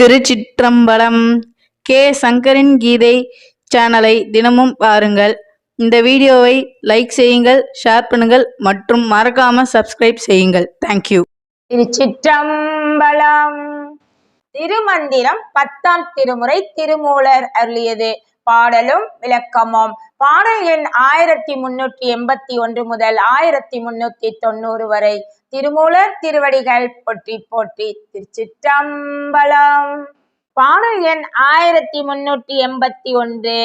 திருச்சிற்றம்பலம் கே. சங்கரின் கீதை சேனலை தினமும் பாருங்கள். இந்த வீடியோவை லைக் செய்யுங்கள் ஷேர் பண்ணுங்கள் மற்றும் மறக்காம சப்ஸ்கிரைப் செய்யுங்கள். தேங்க்யூ திருச்சிற்றம்பலம் திருமந்திரம் பத்தாம் திருமுறை திருமூலர் அருளியது. பாடலும் விளக்கமும். பாடல் எண் ஆயிரத்தி முன்னூற்றி எண்பத்தி ஒன்று முதல் ஆயிரத்தி முன்னூத்தி தொண்ணூறு வரை திருமூலர் திருவடிகள் போற்றி போற்றி திருச்சிற்றம்பலம். பாடல் எண் ஆயிரத்தி முன்னூற்றி எண்பத்தி ஒன்று.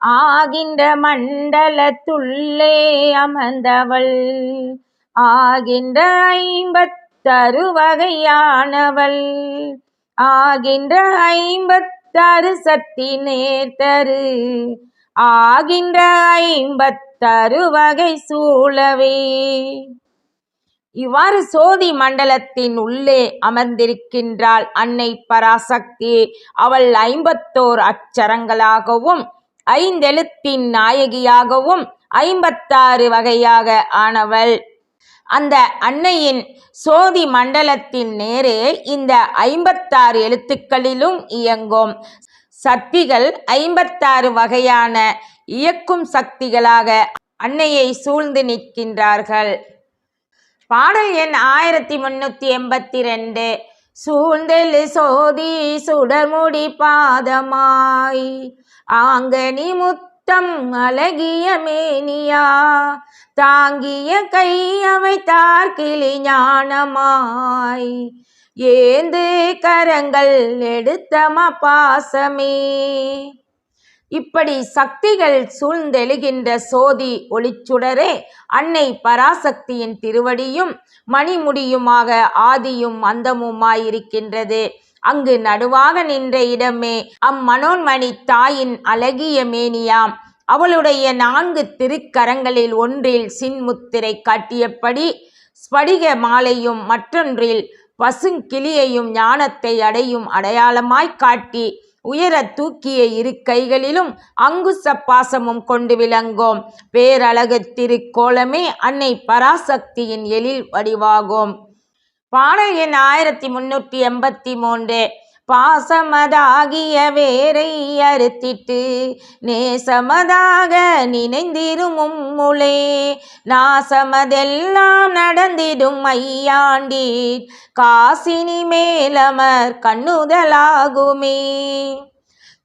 ஆகின்ற மண்டலத்துள்ளே அமர்ந்தவள். ஆகின்ற ஐம்பத்தறு வகையானவள். ஆகின்ற ஐம்பத்தாறு சக்தி நேர்த்தரு ஆகின்ற ஐம்பத்தாறு வகை சூழவே. இவ்வாறு சோதி மண்டலத்தின் உள்ளே அமர்ந்திருக்கின்றாள் அன்னை பராசக்தி. அவள் ஐம்பத்தோர் அச்சரங்களாகவும் ஐந்தெழுத்தின் நாயகியாகவும் ஐம்பத்தாறு வகையாக ஆனவள். அந்த அன்னையின் சோதி மண்டலத்தின் நேரே இந்த ஐம்பத்தாறு எழுத்துக்களிலும் இயங்கும். சக்திகள் ஐம்பத்தாறு வகையான இயக்கும் சக்திகளாக அன்னையை சூழ்ந்து நிற்கின்றார்கள். பாடல் எண் ஆயிரத்தி முன்னூத்தி எண்பத்தி ரெண்டு சூழ்ந்தெழு சோதி சுடர்முடி பாதமாய். ஆங்கனி முத்தம் அழகிய மேனியா தாங்கிய கை அமைத்தார் கிளி ஞானமாய். ஏந்து கரங்கள் எடுத்தம பாசமே இப்படி சக்திகள் சூழ்ந்தெழுகின்ற சோதி ஒளிச்சுடரே அன்னை பராசக்தியின் திருவடியும் மணிமுடியுமாக ஆதியும் அந்தமுமாயிருக்கின்றது. அங்கு நடுவாக நின்ற இடமே அம்மனோன்மணி தாயின் அழகிய மேனியாம். அவளுடைய நான்கு திருக்கரங்களில் ஒன்றில் சின்முத்திரை காட்டியபடி ஸ்படிக மாலையும் மற்றொன்றில் பசுங்கிளியையும் ஞானத்தை அடையும் அடையாளமாய் காட்டி உயர தூக்கிய இரு கைகளிலும் அங்குச பாசமும் கொண்டு விளங்கும். பேரழகு திருக்கோலமே அன்னை பராசக்தியின் எழில் வடிவாகும். பாடல் எண் ஆயிரத்தி முன்னூற்றி எண்பத்தி மூன்று. பாசமதாகிய வேரை அறுத்திட்டு நேசமதாக நினைந்திரும் முளே நாசமதெல்லாம் நடந்திடும் ஐயாண்டீர் காசினி மேலமர் கண்ணுதலாகுமே.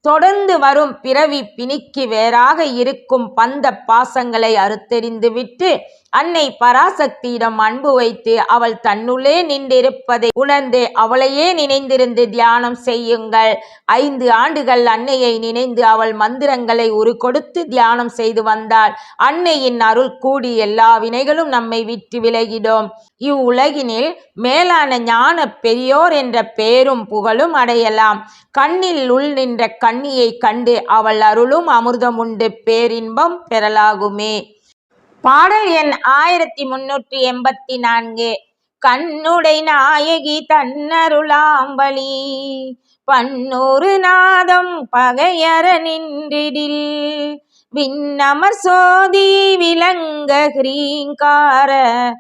தொடர்ந்து வரும் பிறவி பிணிக்கு வேறாக இருக்கும் பந்த பாசங்களை அறுத்தெறிந்துவிட்டு அன்னை பராசக்தியிடம் அன்பு வைத்து அவள் தன்னுள்ளே நின்றிருப்பதை உணர்ந்து அவளையே நினைந்திருந்து தியானம் செய்யுங்கள். ஐந்து ஆண்டுகள் அன்னையை நினைந்து அவள் மந்திரங்களை ஒரு கொடுத்து தியானம் செய்து வந்தாள். அன்னையின் அருள் கூடி எல்லா வினைகளும் நம்மை விட்டு விலகிடும். இவ்வுலகினில் மேலான ஞான பெரியோர் என்ற பேரும் புகழும் அடையலாம். கண்ணில் உள் நின்ற கண்ணியை கண்டு அவள் அருளும் அமிர்தமுண்டு பேரின்பம் பெறலாகுமே. பாடல் எண் ஆயிரத்தி முன்னூற்றி எண்பத்தி நான்கு. கண்ணுடை நாயகி தன்னருளாம்பலி. பன்னூறு நாதம் பகையற நின்றிடில். விண்ணமர் சோதி விளங்க கிரீங்கார.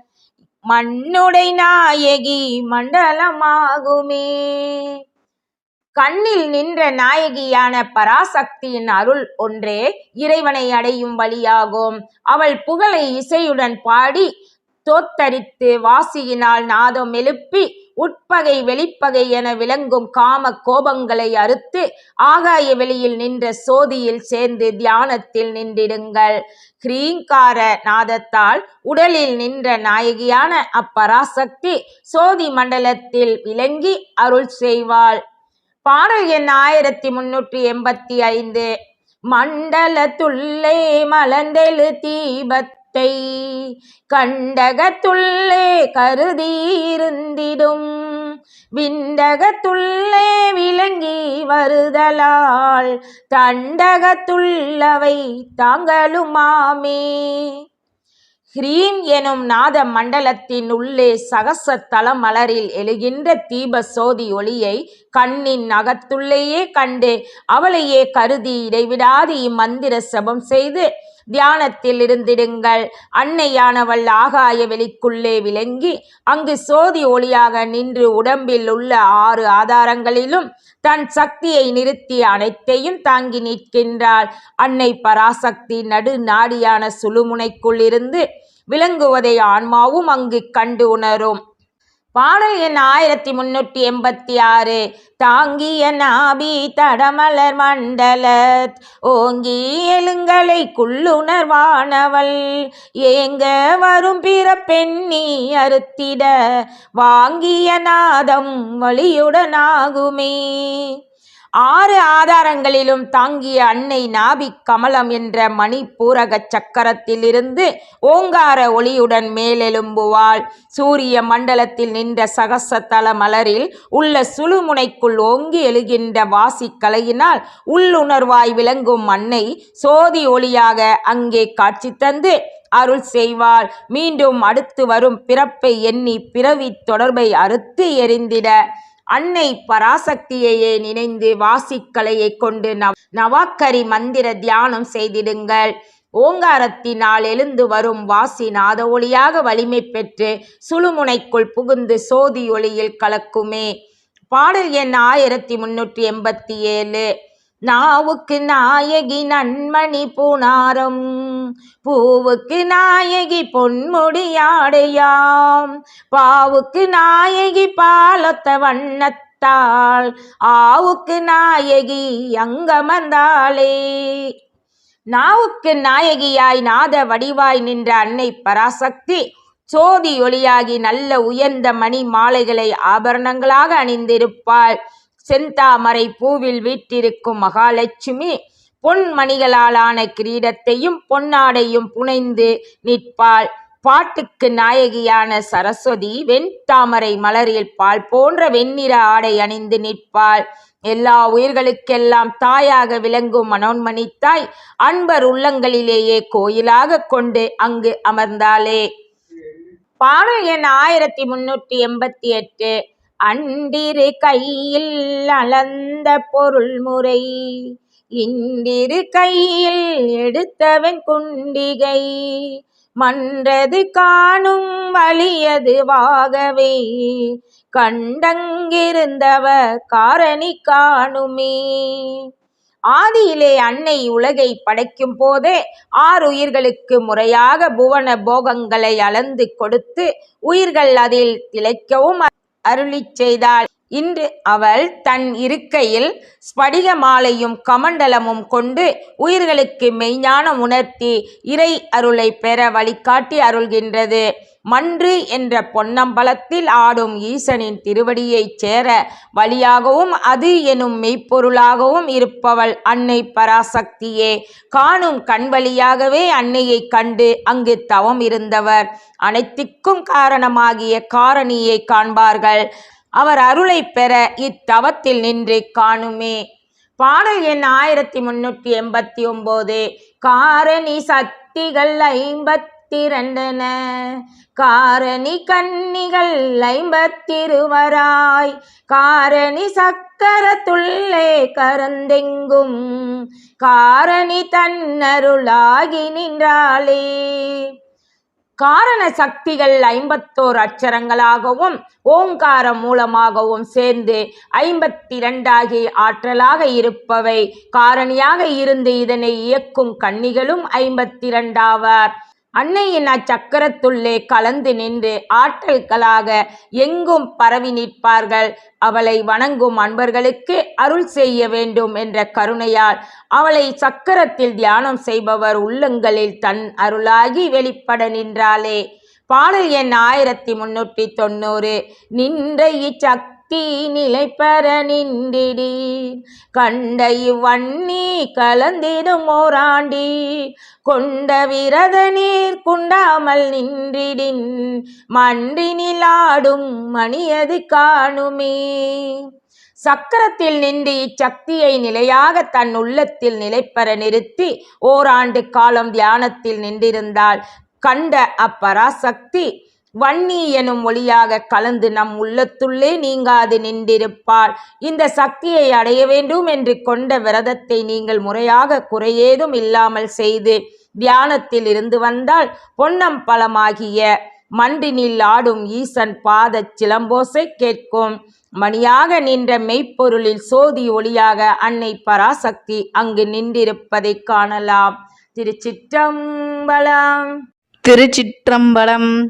மண்ணுடை நாயகி மண்டலமாகுமே. கண்ணில் நின்ற நாயகியான பராசக்தியின் அருள் ஒன்றே இறைவனை அடையும் வழியாகும். அவள் புகழை இசையுடன் பாடி தோத்தரித்து வாசியினால் நாதம் எழுப்பி உட்பகை வெளிப்பகை என விளங்கும் காம கோபங்களை அறுத்து ஆகாய வெளியில் நின்ற சோதியில் சேர்ந்து தியானத்தில் நின்றிடுங்கள். கிரீங்கார நாதத்தால் உடலில் நின்ற நாயகியான அப்பராசக்தி சோதி மண்டலத்தில் விளங்கி அருள் செய்வாள். பாடல் எண் ஆயிரத்தி முன்னூற்றி எண்பத்தி ஐந்து. மண்டலத்துள்ளே மலர்ந்தெழு தீபத்தை கண்டகத்துள்ளே கருதி இருந்திடும் விண்டகத்துள்ளே விளங்கி வருதலால் தண்டகத்துள்ளவை தாங்களுமாமே ஹ்ரீம் எனும் நாத மண்டலத்தின் உள்ளே சகச தலமலரில் எழுகின்ற தீப சோதி ஒளியை கண்ணின் அகத்துள்ளேயே கண்டு அவளையே கருதி இடைவிடாது இம்மந்திர செபம் செய்து தியானத்தில் இருந்திடுங்கள் அன்னையானவள் ஆகாய வெளிக்குள்ளே விளங்கி அங்கு சோதி ஒளியாக நின்று உடம்பில் உள்ள ஆறு ஆதாரங்களிலும் தன் சக்தியை நிறுத்தி அனைத்தையும் தாங்கி நிற்கின்றாள். அன்னை பராசக்தி நடு நாடியான சுழுமுனைக்குள் இருந்து விளங்குவதை ஆன்மாவும் அங்கு கண்டு உணரும். பாடல் எண் ஆயிரத்தி முன்னூற்றி எண்பத்தி ஆறு. தாங்கிய நாபி தடமலர் மண்டல ஓங்கி எழுங்களை குள்ளுணர்வானவள் ஏங்க வரும் பிற பெண்ணி அறுத்திட. வாங்கிய நாதம் வழியுடனாகுமே. ஆறு ஆதாரங்களிலும் தாங்கிய அன்னை நாபிக் கமலம் என்ற மணிப்பூரக சக்கரத்திலிருந்து ஓங்கார ஒளியுடன் மேலெழும்புவாள் சூரிய மண்டலத்தில் நின்ற சகசதல மலரில் உள்ள சுழுமுனைக்குள் ஓங்கி எழுகின்ற வாசி கலையினால் உள்ளுணர்வாய் விளங்கும் அன்னை சோதி ஒளியாக அங்கே காட்சி தந்து அருள் செய்வாள். மீண்டும் அடுத்து வரும் பிறப்பை எண்ணி பிறவி தொடர்பை அறுத்து எறிந்திட அன்னை பராசக்தியையே நினைந்து வாசிக்கலையை கொண்டு நவ நவாக்கரி மந்திர தியானம் செய்திடுங்கள். ஓங்காரத்தினால் எழுந்து வரும் வாசி நாத ஒளியாக வலிமை பெற்று சுழுமுனைக்குள் புகுந்து சோதி ஒளியில் கலக்குமே. பாடல் எண் ஆயிரத்தி முன்னூற்றி எண்பத்தி ஏழு. நாவுக்கு நாயகி நன்மணி பூனாரம் பூவுக்கு நாயகி பொன்முடியாடையாம் பாவுக்கு நாயகி பாலத்த வண்ணத்தாள் ஆவுக்கு நாயகி அங்கமந்தாளே நாவுக்கு நாயகியாய் நாத வடிவாய் நின்ற அன்னை பராசக்தி சோதி ஒளியாகி நல்ல உயர்ந்த மணி மாலைகளை ஆபரணங்களாக அணிந்திருப்பாள். செந்தாமரை பூவில் வீற்றிருக்கும் மகாலட்சுமி பொன்மணிகளாலான கிரீடத்தையும் பொன்னாடையும் புனைந்து நிற்பாள். பாட்டுக்கு நாயகியான சரஸ்வதி வெண்தாமரை மலரில் பால் போன்ற வெண்ணிற ஆடை அணிந்து நிற்பாள். எல்லா உயிர்களுக்கெல்லாம் தாயாக விளங்கும் மனோன்மணி தாய் அன்பர் உள்ளங்களிலேயே கோயிலாக கொண்டு அங்கு அமர்ந்தாளே. பாடல் எண் ஆயிரத்தி முன்னூற்றி எண்பத்தி எட்டு. அண்டிரு கையில் அளந்த பொருள் முறை இண்டிரு கையில் எடுத்தவன் குண்டிகை. மன்றது காணும் வலியது வாகவே. கண்டங்கிருந்தவ காரணி காணுமே. ஆதியிலே அன்னை உலகை படைக்கும் போதே ஆறு உயிர்களுக்கு முறையாக புவன போகங்களை அளந்து கொடுத்து உயிர்கள் அதில் திளைக்கவும் அருளிச் செய்தாள். இன்று அவள் தன் இருக்கையில் ஸ்படிக மாலையும் கமண்டலமும் கொண்டு உயிர்களுக்கு மெய்ஞானம் உணர்த்தி இறை அருளை பெற வழிகாட்டி அருள்கின்றது. மன்று என்ற பொன்னம்பலத்தில் ஆடும் ஈசனின் திருவடியைச் சேர வழியாகவும் அது எனும் மெய்ப்பொருளாகவும் இருப்பவள் அன்னை பராசக்தியே. காணும் கண்வழியாகவே அன்னையைக் கண்டு அங்கு தவம் இருந்தவர். அனைத்திற்கும் காரணமாகிய காரணியை காண்பார்கள். அவர் அருளை பெற இத்தவத்தில் நின்று காணுமே. பாடல் எண் ஆயிரத்தி முன்னூற்றி எண்பத்தி ஒம்போது. காரணி சக்திகள் ஐம்பத்தி திரண்டன. காரணி கன்னிகள் ஐம்பத்திருவராய். காரணி சக்கரத்துள்ளே கரந்தெங்கும். காரணி தன்னருளாகி நின்றாளே. காரண சக்திகள் ஐம்பத்தோர் அச்சரங்களாகவும் ஓங்காரம் மூலமாகவும் சேர்ந்து ஐம்பத்தி இரண்டாகி ஆற்றலாக இருப்பவை. காரணியாக இருந்து இதனை இயக்கும் கன்னிகளும் ஐம்பத்தி இரண்டாவார் அன்னையின் அச்சக்கரத்துள்ளே கலந்து நின்று ஆற்றல்களாக எங்கும் பரவி நிற்பார்கள். அவளை வணங்கும் அன்பர்களுக்கு அருள் செய்ய வேண்டும் என்ற கருணையால் அவளை சக்கரத்தில் தியானம் செய்பவர் உள்ளங்களில் தன் அருளாகி வெளிப்பட நின்றாளே. பாடல் எண் ஆயிரத்தி முன்னூற்றி தொண்ணூறு. நின்ற தீ நிலை பெற நின்றிடி. கண்ட இவ்வண்ணி கலந்திடும் ஓராண்டி. கொண்ட விரத நீர் குண்டாமல் நின்றிடின். மன்றினில் நிலாடும் மணியது காணுமே. சக்கரத்தில் நின்று இச்சக்தியை நிலையாக தன் உள்ளத்தில் நிலைப்பெற நிறுத்தி ஓராண்டு காலம் தியானத்தில் நின்றிருந்தால் கண்ட அப்பராசக்தி வன்னி எனும் ஒளியாக கலந்து நம் உள்ளத்துள்ளே நீங்காது நின்றிருப்பாள். இந்த சக்தியை அடைய வேண்டும் என்று கொண்ட விரதத்தை நீங்கள் முறையாக குறையேதும் இல்லாமல் செய்து தியானத்தில் இருந்து வந்தால் பொன்னம்பலமாகிய மண்டினில் ஆடும் ஈசன் பாத சிலம்போசை கேட்கும். மணியாக நின்ற மெய்ப்பொருளில் சோதி ஒளியாக அன்னை பராசக்தி அங்கு நின்றிருப்பதைக் காணலாம். திருச்சிற்றம்பலம். திருச்சிற்றம்பலம்.